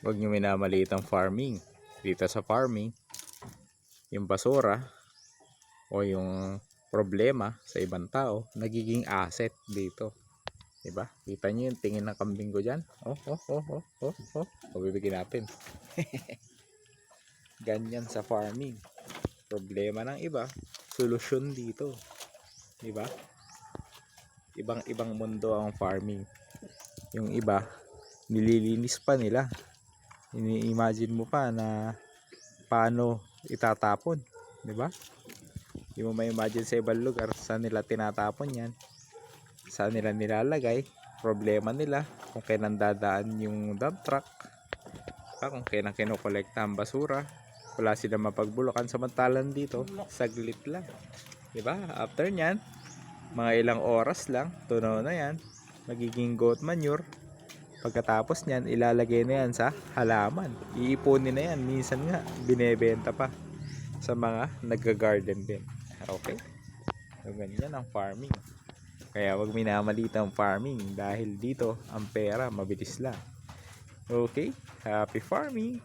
Huwag nyo minamaliit ang farming. Dito sa farming, yung basura o yung problema sa ibang tao, nagiging asset dito. Diba? Kita nyo yung tingin ng kambing ko dyan? Oh, oh, oh, oh, oh, oh. Pabibigyan natin. Ganyan sa farming. Problema ng iba, solusyon dito. Diba? Ibang-ibang mundo ang farming. Yung iba, nililinis pa nila. Ini-imagine mo pa na paano itatapon. Diba? Hindi mo ma-imagine sa ibang lugar saan nila tinatapon yan. Saan nila nilalagay. Problema nila kung kailan dadaan yung dump truck. Ah, kung kailan kinokolekta ang basura. Wala sila mapagbulukan samantalan dito. Saglit lang. Diba? After nyan, mga ilang oras lang, tunaw na yan. Magiging goat manure. Pagkatapos nyan, ilalagay na yan sa halaman. Iipunin na yan. Minsan nga, binebenta pa sa mga nagga-garden din. Okay? So, ganyan ang farming. Kaya wag minamalit ang farming dahil dito ang pera mabilis lang. Okay? Happy farming!